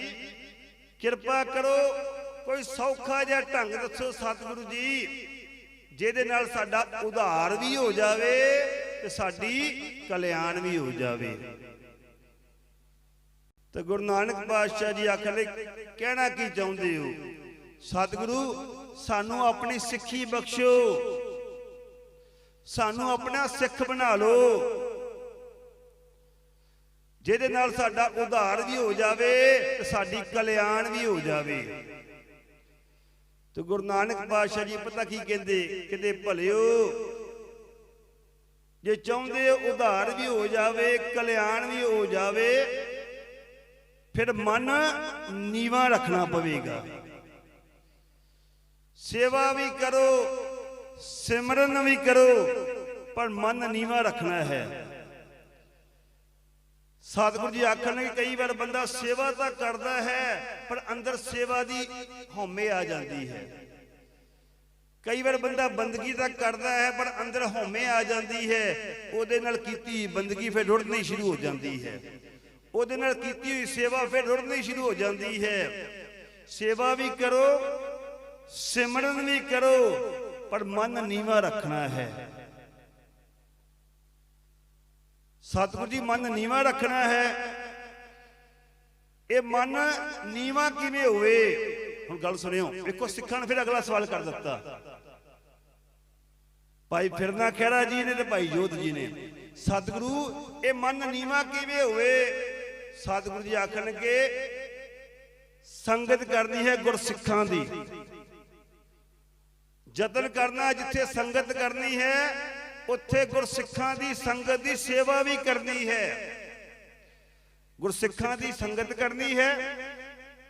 ਕਿਰਪਾ ਕਰੋ, ਕੋਈ ਸੌਖਾ ਜਿਹਾ ਢੰਗ ਦੱਸੋ ਸਤਿਗੁਰੂ ਜੀ ਜਿਹਦੇ ਨਾਲ ਸਾਡਾ ਉਧਾਰ ਵੀ ਹੋ ਜਾਵੇ ਤੇ ਸਾਡੀ ਕਲਿਆਣ ਵੀ ਹੋ ਜਾਵੇ। ਤੇ ਗੁਰੂ ਨਾਨਕ ਪਾਤਸ਼ਾਹ ਜੀ ਆਖਦੇ ਕਹਿਣਾ ਕੀ ਚਾਹੁੰਦੇ ਹੋ? ਸਤਿਗੁਰੂ, ਸਾਨੂੰ ਆਪਣੀ ਸਿੱਖੀ ਬਖਸ਼ੋ। ਸਾਨੂੰ ਆਪਣਾ ਸਿੱਖ ਬਣਾ ਲਓ। ਜਿਹਦੇ ਨਾਲ ਸਾਡਾ ਉਧਾਰ ਵੀ ਹੋ ਜਾਵੇ ਤੇ ਸਾਡੀ ਕਲਿਆਣ ਵੀ ਹੋ ਜਾਵੇ। ਤੇ ਗੁਰੂ ਨਾਨਕ ਪਾਤਸ਼ਾਹ ਜੀ ਪਤਾ ਕੀ ਕਹਿੰਦੇ? ਕਹਿੰਦੇ, ਭਲਿਓ, ਜੇ ਚਾਹੁੰਦੇ ਉਧਾਰ ਵੀ ਹੋ ਜਾਵੇ, ਕਲਿਆਣ ਵੀ ਹੋ ਜਾਵੇ, ਫਿਰ ਮਨ ਨੀਵਾ ਰੱਖਣਾ ਪਵੇਗਾ। ਸੇਵਾ ਵੀ ਕਰੋ, ਸਿਮਰਨ ਵੀ ਕਰੋ, ਪਰ ਮਨ ਨੀਵਾ ਰੱਖਣਾ ਹੈ। ਸਤਿਗੁਰੂ ਜੀ ਆਖਣਗੇ ਕਈ ਵਾਰ ਬੰਦਾ ਸੇਵਾ ਤਾਂ ਕਰਦਾ ਹੈ, ਪਰ ਅੰਦਰ ਸੇਵਾ ਦੀ ਹਉਮੈ ਆ ਜਾਂਦੀ ਹੈ। ਕਈ ਵਾਰ ਬੰਦਾ ਬੰਦਗੀ ਤਾਂ ਕਰਦਾ ਹੈ, ਪਰ ਅੰਦਰ ਹਉਮੈ ਆ ਜਾਂਦੀ ਹੈ। ਉਹਦੇ ਨਾਲ ਕੀਤੀ ਬੰਦਗੀ ਫਿਰ ਰੁੜਨੀ ਸ਼ੁਰੂ ਹੋ ਜਾਂਦੀ ਹੈ। ਉਹਦੇ ਨਾਲ ਕੀਤੀ ਹੋਈ ਸੇਵਾ ਫਿਰ ਰੁੜਨੀ ਸ਼ੁਰੂ ਹੋ ਜਾਂਦੀ ਹੈ। ਸੇਵਾ ਵੀ ਕਰੋ, ਸਿਮਰਨ ਵੀ ਕਰੋ, ਪਰ ਮਨ ਨੀਵਾ ਰੱਖਣਾ ਹੈ। ਸਤਿਗੁਰੂ ਜੀ, ਮਨ ਨੀਵਾ ਰੱਖਣਾ ਹੈ। ਇਹ ਮਨ ਨੀਵਾ ਕਿਵੇਂ ਹੋਵੇ? ਹੁਣ ਗੱਲ ਸੁਣਿਓ। ਵੇਖੋ ਸਿੱਖਾਂ ਨੇ ਫਿਰ ਅਗਲਾ ਸਵਾਲ ਕਰ ਦਿੱਤਾ। ਭਾਈ ਫਿਰਨਾ ਖਹਿਰਾ ਜੀ ਨੇ ਤੇ ਭਾਈ ਜੋਤ ਜੀ ਨੇ। ਸਤਿਗੁਰੂ, ਇਹ ਮਨ ਨੀਵਾ ਕਿਵੇਂ ਹੋਵੇ? ਸਤਿਗੁਰੂ ਜੀ ਆਖਣਗੇ, ਸੰਗਤ ਕਰਨੀ ਹੈ ਗੁਰਸਿੱਖਾਂ ਦੀ। ਯਤਨ ਕਰਨਾ ਜਿੱਥੇ ਸੰਗਤ ਕਰਨੀ ਹੈ ਉੱਥੇ ਗੁਰਸਿੱਖਾਂ ਦੀ ਸੰਗਤ ਦੀ ਸੇਵਾ ਵੀ ਕਰਨੀ ਹੈ। ਗੁਰਸਿੱਖਾਂ ਦੀ ਸੰਗਤ ਕਰਨੀ ਹੈ।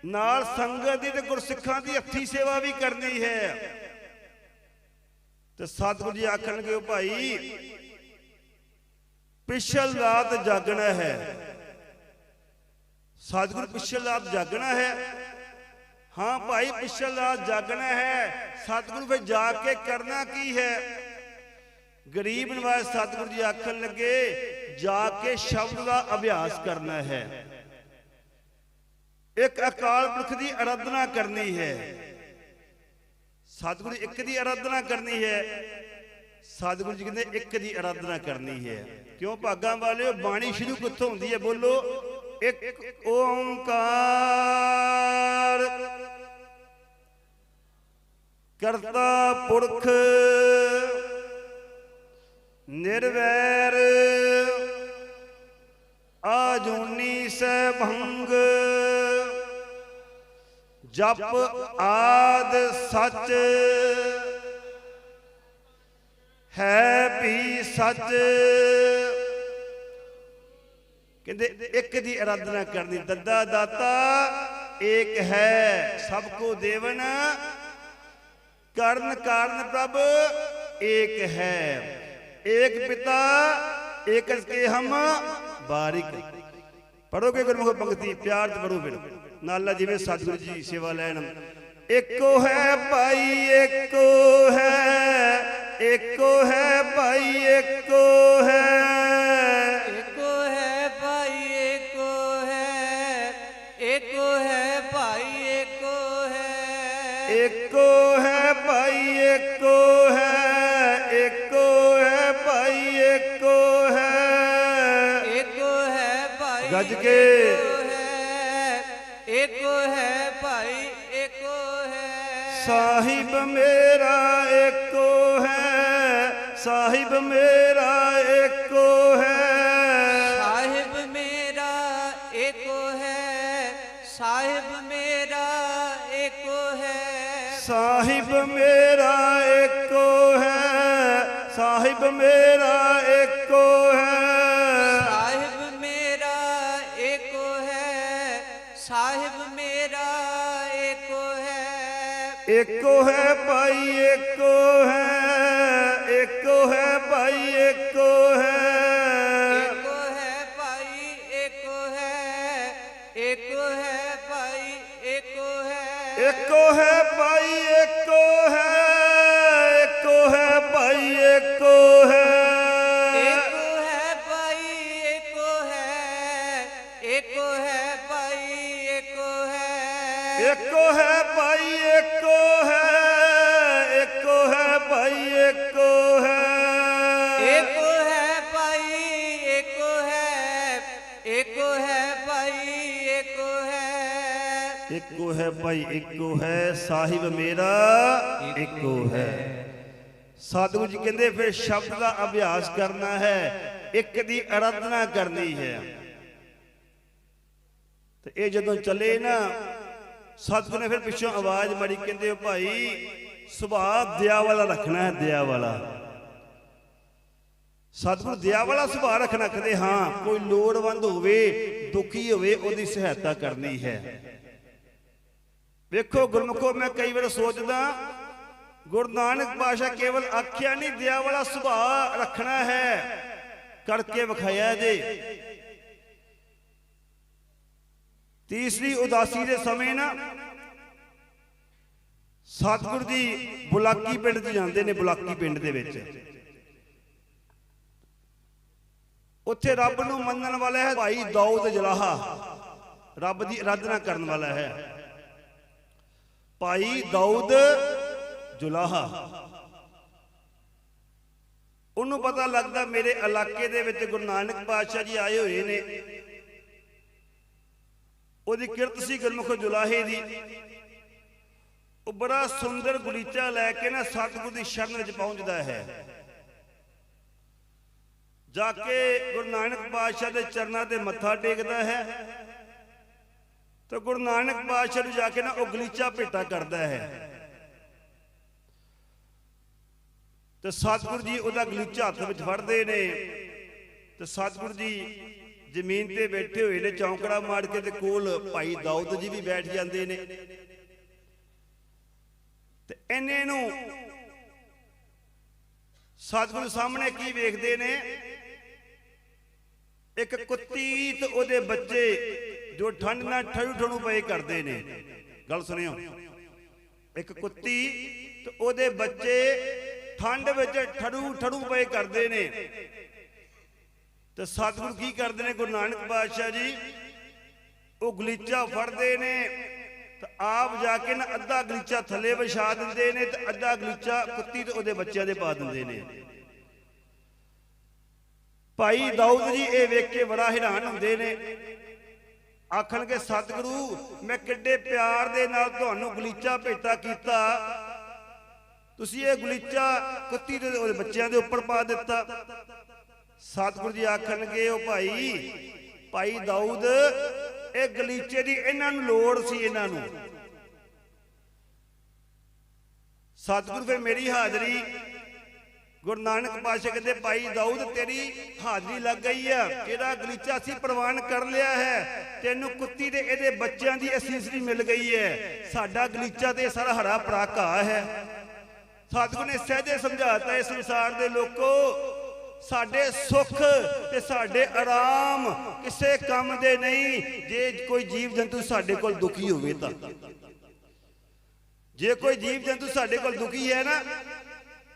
ਨਾਲ ਸੰਗਤ ਦੀ ਤੇ ਗੁਰਸਿੱਖਾਂ ਦੀ ਹੱਥੀ ਸੇਵਾ ਵੀ ਕਰਨੀ ਹੈ। ਤੇ ਸਤਿਗੁਰੂ ਜੀ ਆਖਣਗੇ, ਉਹ ਭਾਈ, ਪਿਛਲ ਰਾਤ ਜਾਗਣਾ ਹੈ। ਸਤਿਗੁਰੂ ਪਿਛਲ ਰਾਤ ਜਾਗਣਾ ਹੈ। ਹਾਂ ਭਾਈ, ਪਿਛਲ ਰਾਤ ਜਾਗਣਾ ਹੈ। ਸਤਿਗੁਰੂ ਫਿਰ ਜਾ ਕੇ ਕਰਨਾ ਕੀ ਹੈ? ਗਰੀਬ ਨਵਾਜ਼ ਸਤਿਗੁਰੂ ਜੀ ਆਖਣ ਲੱਗੇ, ਜਾ ਕੇ ਸ਼ਬਦ ਦਾ ਅਭਿਆਸ ਕਰਨਾ ਹੈ। ਇੱਕ ਅਕਾਲ ਪੁਰਖ ਦੀ ਅਰਾਧਨਾ ਕਰਨੀ ਹੈ। ਸਤਿਗੁਰੂ ਇੱਕ ਦੀ ਅਰਾਧਨਾ ਕਰਨੀ ਹੈ। ਸਤਿਗੁਰੂ ਜੀ ਕਹਿੰਦੇ ਇੱਕ ਦੀ ਅਰਾਧਨਾ ਕਰਨੀ ਹੈ। ਕਿਉਂ ਭਾਗਾਂ ਵਾਲਿਓ, ਬਾਣੀ ਸ਼ੁਰੂ ਕਿੱਥੋਂ ਹੁੰਦੀ ਹੈ? ਬੋਲੋ, ਇੱਕ ਓੰਕਾਰ। ਕਰਤਾ ਪੁਰਖ ਨਿਰਵੈਰ ਆਜੂਨੀ ਸਭੰਗ ਜਪ ਆਦ ਸੱਚ ਹੈ ਵੀ ਸੱਚ। ਕਹਿੰਦੇ ਇੱਕ ਦੀ ਅਰਾਧਨਾ ਕਰਨੀ, ਦੱਦਾ ਦਾਤਾ, ਏਕ ਹੈ ਸਭ ਕੋ ਦੇਵਨ। ਕਰਨ ਕਾਰਨ ਪ੍ਰਭ, ਏਕ ਹੈ। ਏਕ ਪਿਤਾ ਏਕ ਕੇ ਹਮ ਬਾਰਿਕ ਪੜੋਗੇ ਗੁਰਮੁਖ ਪੰਕਤੀ ਪਿਆਰ ਚ ਪੜੋ ਫਿਰ ਨਾਲਾ ਜਿਵੇਂ ਸਤਿਗੁਰੂ ਜੀ ਸੇਵਾ ਲੈਣ ਇੱਕੋ ਹੈ ਭਾਈ ਇੱਕੋ ਹੈ ਇੱਕੋ ਹੈ ਭਾਈ ਇੱਕੋ ਹੈ ਗੱਜ ਕੇ। ਏਕੋ ਹੈ ਏਕੋ ਭਾਈ ਏਕੋ ਹੈ। ਸਾਹਿਬ ਮੇਰਾ ਇੱਕੋ ਹੈ। ਸਾਹਿਬ ਮੇਰਾ ਇੱਕੋ ਹੈ। ਸਾਹਿਬ ਮੇਰਾ ਏਕੋ ਹੈ। ਸਾਹਿਬ ਮੇਰਾ ਏਕੋ ਹੈ। ਸਾਹਿਬ ਮੇਰਾ ਇੱਕੋ ਹੈ। ਸਾਹਿਬ ਮੇਰਾ ਇੱਕੋ ਹੈ ਭਾਈ ਇੱਕੋ ਹੈ ਇੱਕੋ ਹੈ ਭਾਈ ਇੱਕੋ ਹੈ। ਏਕੋ ਹੈ ਭਾਈ ਏਕੋ ਹੈ ਏਕੋ ਹੈ ਭਾਈ ਏਕੋ ਹੈ। ਇੱਕੋ ਹੈ ਭਾਈ ਇੱਕੋ ਹੈ ਇੱਕੋ ਹੈ ਭਾਈ ਇੱਕੋ ਇੱਕੋ ਹੈ ਭਾਈ, ਇੱਕੋ ਹੈ ਸਾਹਿਬ ਮੇਰਾ, ਇੱਕੋ ਹੈ। ਸਤਿਗੁਰੂ ਜੀ ਕਹਿੰਦੇ ਫਿਰ ਸ਼ਬਦ ਦਾ ਅਭਿਆਸ ਕਰਨਾ ਹੈ, ਇੱਕ ਦੀ ਆਰਾਧਨਾ ਕਰਨੀ ਹੈ। ਤੇ ਇਹ ਜਦੋਂ ਚੱਲੇ ਨਾ ਸਤਿਗੁਰੂ ਨੇ ਫਿਰ ਪਿੱਛੋਂ ਆਵਾਜ਼ ਮਾਰੀ, ਕਹਿੰਦੇ ਭਾਈ, ਸੁਭਾਅ ਦਇਆ ਵਾਲਾ ਰੱਖਣਾ ਹੈ ਦਇਆ ਵਾਲਾ ਸਤਿਗੁਰ ਦਇਆ ਵਾਲਾ ਸੁਭਾਅ ਰੱਖਣਾ, ਕਹਿੰਦੇ ਹਾਂ, ਕੋਈ ਲੋੜਵੰਦ ਹੋਵੇ, ਦੁਖੀ ਹੋਵੇ, ਉਹਦੀ ਸਹਾਇਤਾ ਕਰਨੀ ਹੈ। ਵੇਖੋ ਗੁਰਮੁਖੋ, ਮੈਂ ਕਈ ਵਾਰ ਸੋਚਦਾ, ਗੁਰੂ ਨਾਨਕ ਪਾਸ਼ਾ ਕੇਵਲ ਆਖਿਆ ਨਹੀਂ, ਦਿਆ ਵਾਲਾ ਸੁਭਾਅ ਰੱਖਣਾ ਹੈ, ਕਰਕੇ ਵਿਖਾਇਆ ਜੇ ਤੀਸਰੀ ਉਦਾਸੀ ਦੇ ਸਮੇਂ ਨਾ, ਸਤਿਗੁਰੂ ਜੀ ਬੁਲਾਕੀ ਪਿੰਡ 'ਚ ਜਾਂਦੇ ਨੇ, ਬੁਲਾਕੀ ਪਿੰਡ ਦੇ ਵਿੱਚ। ਉੱਥੇ ਰੱਬ ਨੂੰ ਮੰਨਣ ਵਾਲਾ ਹੈ, ਭਾਈ ਦਾਊਦ ਜਲਾਹਾ। ਰੱਬ ਦੀ ਆਰਾਧਨਾ ਕਰਨ ਵਾਲਾ ਹੈ। ਭਾਈ ਦਾਊਦ ਜੁਲਾਹਾ। ਉਹਨੂੰ ਪਤਾ ਲੱਗਦਾ ਮੇਰੇ ਇਲਾਕੇ ਦੇ ਵਿੱਚ ਗੁਰੂ ਨਾਨਕ ਪਾਤਸ਼ਾਹ ਜੀ ਆਏ ਹੋਏ ਨੇ। ਉਹਦੀ ਕਿਰਤ ਸੀ ਗੁਰਮੁਖ ਜੁਲਾਹੇ ਦੀ। ਉਹ ਬੜਾ ਸੁੰਦਰ ਗੁਲੀਚਾ ਲੈ ਕੇ ਨਾ ਸਤਿਗੁਰ ਦੀ ਸ਼ਰਨ ਵਿੱਚ ਪਹੁੰਚਦਾ ਹੈ। ਜਾ ਕੇ ਗੁਰੂ ਨਾਨਕ ਪਾਤਸ਼ਾਹ ਦੇ ਚਰਨਾਂ ਤੇ ਮੱਥਾ ਟੇਕਦਾ ਹੈ। ਤੇ ਗੁਰੂ ਨਾਨਕ ਪਾਤਸ਼ਾਹ ਨੂੰ ਜਾ ਕੇ ਨਾ ਉਹ ਗਲੀਚਾ ਭੇਟਾ ਕਰਦਾ ਹੈ। ਤੇ ਸਤਿਗੁਰੂ ਜੀ ਉਹਦਾ ਗਲੀਚਾ ਹੱਥ ਵਿੱਚ ਫੜਦੇ ਨੇ। ਤੇ ਸਤਿਗੁਰੂ ਜੀ ਜ਼ਮੀਨ ਤੇ ਬੈਠੇ ਹੋਏ ਨੇ, ਚੌਂਕੜਾ ਮਾਰ ਕੇ ਤੇ ਕੋਲ ਭਾਈ ਦਾਊਦ ਜੀ ਵੀ ਬੈਠ ਜਾਂਦੇ ਨੇ। ਤੇ ਇਹਨੇ ਨੂੰ ਸਤਿਗੁਰੂ ਸਾਹਮਣੇ ਕੀ ਵੇਖਦੇ ਨੇ? ਇੱਕ ਕੁੱਤੀ ਤੇ ਉਹਦੇ ਬੱਚੇ ਜੋ ਠੰਡ ਨਾਲ ਠਰੂ ਠੜੂ ਪਏ ਕਰਦੇ ਨੇ। ਗੱਲ ਸੁਣਿਓ। ਇੱਕ ਕੁੱਤੀ ਤੇ ਉਹਦੇ ਬੱਚੇ ਠੰਡ ਵਿੱਚ ਠੜੂ ਠੜੂ ਪਏ ਕਰਦੇ ਨੇ। ਤੇ ਸਤਿਗੁਰੂ ਕੀ ਕਰਦੇ ਨੇ? ਗੁਰੂ ਨਾਨਕ ਪਾਤਸ਼ਾਹ ਜੀ, ਉਹ ਗਲੀਚਾ ਫੜਦੇ ਨੇ ਤੇ ਆਪ ਜਾ ਕੇ ਨਾ ਅੱਧਾ ਗਲੀਚਾ ਥੱਲੇ ਵਿਛਾ ਦਿੰਦੇ ਨੇ ਤੇ ਅੱਧਾ ਗਲੀਚਾ ਕੁੱਤੀ ਤੇ ਉਹਦੇ ਬੱਚਿਆਂ ਦੇ ਪਾ ਦਿੰਦੇ ਨੇ। ਭਾਈ ਦਾਊਦ ਜੀ ਇਹ ਵੇਖ ਕੇ ਬੜਾ ਹੈਰਾਨ ਹੁੰਦੇ ਨੇ। ਆਖਣਗੇ, ਸਤਿਗੁਰੂ, ਮੈਂ ਕਿੱਡੇ ਪਿਆਰ ਦੇ ਨਾਲ ਤੁਹਾਨੂੰ ਗਲੀਚਾ ਭੇਟਾ ਕੀਤਾ। ਤੁਸੀਂ ਇਹ ਗਲੀਚਾ ਕੁੱਤੀ ਦੇ ਬੱਚਿਆਂ ਦੇ ਉੱਪਰ ਪਾ ਦਿੱਤਾ। ਸਤਿਗੁਰੂ ਜੀ ਆਖਣਗੇ ਉਹ ਭਾਈ ਭਾਈ ਦਾਊਦ, ਇਹ ਗਲੀਚੇ ਦੀ ਇਹਨਾਂ ਨੂੰ ਲੋੜ ਸੀ ਇਹਨਾਂ ਨੂੰ। ਸਤਿਗੁਰੂ, ਫਿਰ ਮੇਰੀ ਹਾਜ਼ਰੀ ਗੁਰੂ ਨਾਨਕ ਪਾਤਸ਼ਾਹ ਕਹਿੰਦੇ, ਭਾਈ ਦਾਊਦ, ਤੇਰੀ ਹਾਜ਼ਰੀ ਲੱਗ ਗਈ ਆ। ਇਹਦਾ ਗਲੀਚਾ ਸੀ ਪ੍ਰਵਾਨ ਕਰ ਲਿਆ ਹੈ। ਤੈਨੂੰ ਕੁੱਤੀ ਦੇ ਇਹਦੇ ਬੱਚਿਆਂ ਦੀ ਅਸੀਸ ਮਿਲ ਗਈ ਹੈ। ਸਾਡਾ ਗਲੀਚਾ ਤੇ ਸਾਰਾ ਹਰਾ ਭਰਾ ਘਾਹ ਹੈ। ਸਤਿਗੁਰੂ ਨੇ ਸਹਿਜੇ ਸਮਝਾਤਾ ਇਸ ਸੰਸਾਰ ਦੇ ਲੋਕੋ, ਸਾਡੇ ਸੁੱਖ ਤੇ ਸਾਡੇ ਆਰਾਮ ਕਿਸੇ ਕੰਮ ਦੇ ਨਹੀਂ। ਜੇ ਕੋਈ ਜੀਵ ਜੰਤੂ ਸਾਡੇ ਕੋਲ ਦੁਖੀ ਹੋਵੇ ਤਾਂ। ਜੇ ਕੋਈ ਜੀਵ ਜੰਤੂ ਸਾਡੇ ਕੋਲ ਦੁਖੀ ਹੈ ਨਾ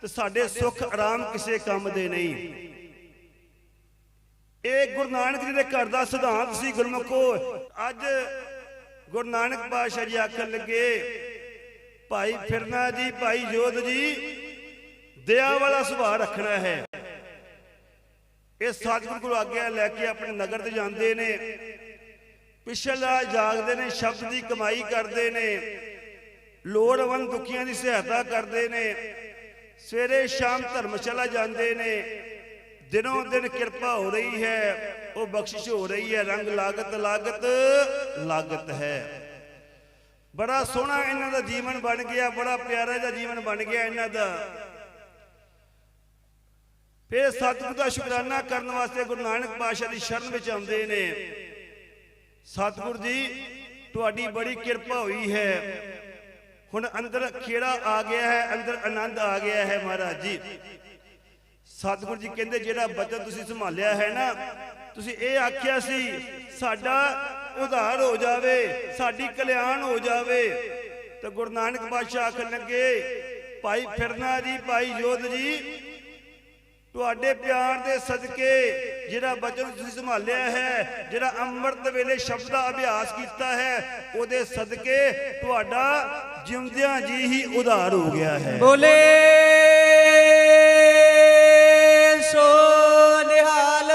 ਤੇ ਸਾਡੇ ਸੁੱਖ ਆਰਾਮ ਕਿਸੇ ਕੰਮ ਦੇ ਨਹੀਂ। ਇਹ ਗੁਰੂ ਨਾਨਕ ਜੀ ਦੇ ਘਰ ਦਾ ਸਿਧਾਂਤ ਸੀ ਗੁਰਮੁਖੋ, ਅੱਜ ਗੁਰੂ ਨਾਨਕ ਪਾਤਸ਼ਾਹ ਜੀ ਆਖਣ ਲੱਗੇ, ਭਾਈ ਫਿਰਨਾ ਜੀ, ਭਾਈ ਜੋਧ ਜੀ, ਦਇਆ ਵਾਲਾ ਸੁਭਾਅ ਰੱਖਣਾ ਹੈ। ਇਹ ਸਤਿਗੁਰੂ ਕੋਲ ਆਗਿਆ ਲੈ ਕੇ ਆਪਣੇ ਨਗਰ ਤੇ ਜਾਂਦੇ ਨੇ, ਪਿਛਲਾ ਜਾਗਦੇ ਨੇ, ਸ਼ਬਦ ਦੀ ਕਮਾਈ ਕਰਦੇ ਨੇ, ਲੋੜਵੰਦ ਦੁਖੀਆਂ ਦੀ ਸਹਾਇਤਾ ਕਰਦੇ ਨੇ। ਸਵੇਰੇ ਸ਼ਾਮ ਧਰਮਸ਼ਾਲਾ ਜਾਂਦੇ ਨੇ, ਦਿਨੋਂ ਦਿਨ ਕਿਰਪਾ ਹੋ ਰਹੀ ਹੈ, ਉਹ ਬਖਸ਼ਿਸ਼ ਹੋ ਰਹੀ ਹੈ, ਰੰਗ ਲਾਗਤ ਲਾਗਤ ਲਾਗਤ ਹੈ। ਬੜਾ ਸੋਹਣਾ ਇਹਨਾਂ ਦਾ ਜੀਵਨ ਬਣ ਗਿਆ, ਬੜਾ ਪਿਆਰਾ ਜਿਹਾ ਜੀਵਨ ਬਣ ਗਿਆ ਇਹਨਾਂ ਦਾ। ਫਿਰ ਸਤਿਗੁਰੂ ਦਾ ਸ਼ੁਕਰਾਨਾ ਕਰਨ ਵਾਸਤੇ ਗੁਰੂ ਨਾਨਕ ਪਾਤਸ਼ਾਹ ਦੀ ਸ਼ਰਨ ਵਿੱਚ ਆਉਂਦੇ ਨੇ। ਸਤਿਗੁਰੂ ਜੀ, ਤੁਹਾਡੀ ਬੜੀ ਕਿਰਪਾ ਹੋਈ ਹੈ। ਹੁਣ ਅੰਦਰ ਖੇੜਾ ਆ ਗਿਆ ਹੈ, ਅੰਦਰ ਆਨੰਦ ਆ ਗਿਆ ਹੈ ਮਹਾਰਾਜ ਜੀ। ਸਤਿਗੁਰੂ ਜੀ ਕਹਿੰਦੇ, ਜਿਹੜਾ ਬਚਨ ਤੁਸੀਂ ਸੰਭਾਲਿਆ ਹੈ ਨਾ, ਤੁਸੀਂ ਇਹ ਆਖਿਆ ਸੀ, ਸਾਡਾ ਉਧਾਰ ਹੋ ਜਾਵੇ, ਸਾਡੀ ਕਲਿਆਣ ਹੋ ਜਾਵੇ। ਤੇ ਗੁਰੂ ਨਾਨਕ ਪਾਤਸ਼ਾਹ ਆਖਣ ਲੱਗੇ, ਭਾਈ ਫਿਰਨਾ ਜੀ, ਭਾਈ ਜੋਧ ਜੀ ਤੁਹਾਡੇ ਪਿਆਰ ਦੇ ਸਦਕੇ ਜਿਹੜਾ ਬਚਨ ਤੁਸੀਂ ਸੰਭਾਲਿਆ ਹੈ ਜਿਹੜਾ ਅੰਮ੍ਰਿਤ ਵੇਲੇ ਸ਼ਬਦ ਦਾ ਅਭਿਆਸ ਕੀਤਾ ਹੈ ਉਹਦੇ ਸਦਕੇ ਤੁਹਾਡਾ ਜਿਉਂਦਿਆਂ ਜੀ ਹੀ ਉਧਾਰ ਹੋ ਗਿਆ ਹੈ। ਬੋਲੇ ਸੋ ਨਿਹਾਲ।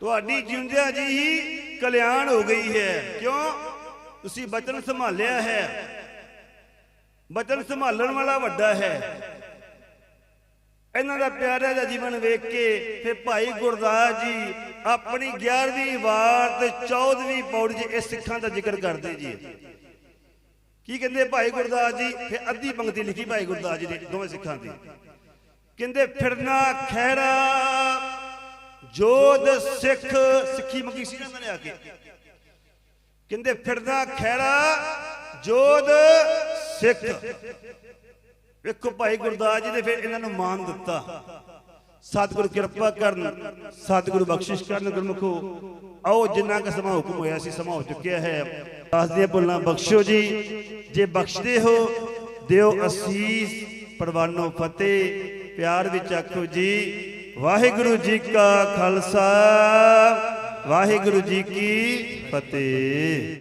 ਤੁਹਾਡੀ ਜਿਉਂਦਿਆਂ ਜੀ ਹੀ ਕਲਿਆਣ ਹੋ ਗਈ ਹੈ। ਕਿਉਂ? ਤੁਸੀਂ ਬਚਨ ਸੰਭਾਲਿਆ ਹੈ। ਬਚਨ ਸੰਭਾਲਣ ਵਾਲਾ ਵੱਡਾ ਹੈ। ਇਹਨਾਂ ਦਾ ਪਿਆਰਾ ਦਾ ਜੀਵਨ ਵੇਖ ਕੇ ਫਿਰ ਭਾਈ ਗੁਰਦਾਸ ਜੀ ਆਪਣੀ 11ਵੀਂ ਵਾਰ ਤੇ 14ਵੀਂ ਪੌੜੀ 'ਚ ਇਹ ਸਿੱਖਾਂ ਦਾ ਜ਼ਿਕਰ ਕਰਦੇ ਜੀ। ਕੀ ਕਹਿੰਦੇ ਭਾਈ ਗੁਰਦਾਸ ਜੀ? ਫਿਰ ਅੱਧੀ ਪੰਕਤੀ ਲਿਖੀ ਭਾਈ ਗੁਰਦਾਸ ਜੀ ਨੇ ਦੋਵੇਂ ਸਿੱਖਾਂ ਦੀ। ਕਹਿੰਦੇ, ਫਿਰਨਾ ਖੈਰਾ ਜੋਧ ਸਿੱਖ, ਸਿੱਖੀ ਮੰਗੀ ਸੀ ਇਹਨਾਂ ਨੇ ਆ ਕੇ। ਕਹਿੰਦੇ, ਫਿਰਨਾ ਖੈਰਾ ਜੋਧ ਸਿੱਖ। ਵੇਖੋ ਭਾਈ ਗੁਰਦਾਸ ਜੀ ਨੇ ਫਿਰ ਇਹਨਾਂ ਨੂੰ ਮਾਨ ਦਿੱਤਾ। ਸਤਿਗੁਰ ਕਿਰਪਾ ਕਰਨ, ਸਤਿਗੁਰੂ ਬਖਸ਼ਿਸ਼ ਕਰਨ ਗੁਰਮੁਖੋ। ਆਓ ਜਿੰਨਾ ਕੁ ਸਮਾਂ ਹੁਕਮ ਹੋਇਆ ਸੀ, ਸਮਾਂ ਹੋ ਚੁੱਕਿਆ ਹੈ। ਦਾਸ ਦੀਆਂ ਭੁੱਲਾਂ ਬਖਸ਼ੋ ਜੀ। ਜੇ ਬਖਸ਼ਦੇ ਹੋ, ਦਿਓ ਅਸੀਸ। ਪਰਵਾਨੋ ਫਤਿਹ, ਪਿਆਰ ਵਿੱਚ ਆਖੋ ਜੀ। ਵਾਹਿਗੁਰੂ ਜੀ ਕਾ ਖਾਲਸਾ, ਵਾਹਿਗੁਰੂ ਜੀ ਕੀ ਫਤਿਹ।